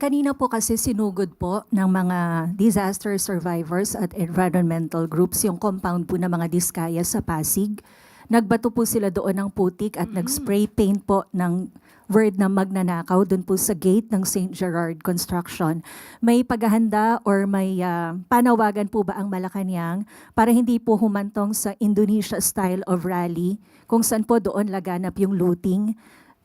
kanina po kasi sinugod po ng mga disaster survivors at environmental groups yung compound po ng mga diskaya sa Pasig. Nagbato po sila doon ng putik at nag-spray paint po ng word na magnanakaw doon po sa gate ng St. Gerard Construction. May paghahanda or may ah, panawagan po ba ang Malacanang para hindi po humantong sa Indonesia style of rally kung saan po doon laganap yung looting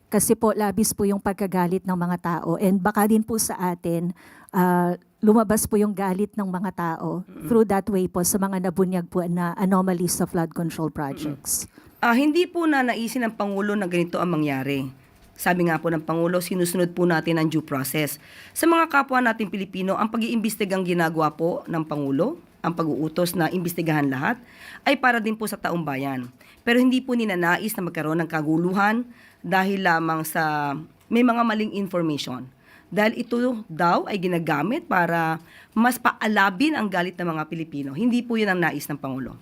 kasi po labis po yung pagkagalit ng mga tao and baka din po sa atin ah, lumabas po yung galit ng mga tao through that way po sa mga nabunyag po na anomalies sa flood control projects. Ah, hindi po na naisin ng Pangulo na ganito ang mangyari. Sabi nga po ng Pangulo, sinusunod po natin ang due process. Sa mga kapwa natin Pilipino, ang pag-iimbestigang ginagawa po ng Pangulo, ang pag-uutos na imbestigahan lahat, ay para din po sa taong bayan. Pero hindi po ninanais na magkaroon ng kaguluhan dahil lamang sa may mga maling information. Dahil ito daw ay ginagamit para mas paalabin ang galit ng mga Pilipino. Hindi po yun ang nais ng Pangulo.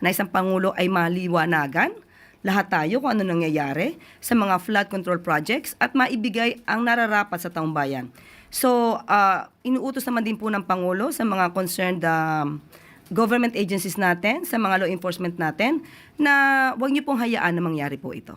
Nais ng Pangulo ay maliwanagan lahat tayo kung ano nangyayari sa mga flood control projects at maibigay ang nararapat sa taong bayan. So, ah, inuutos naman din po ng Pangulo sa mga concerned um, government agencies natin, sa mga law enforcement natin, na huwag niyo pong hayaan na mangyari po ito.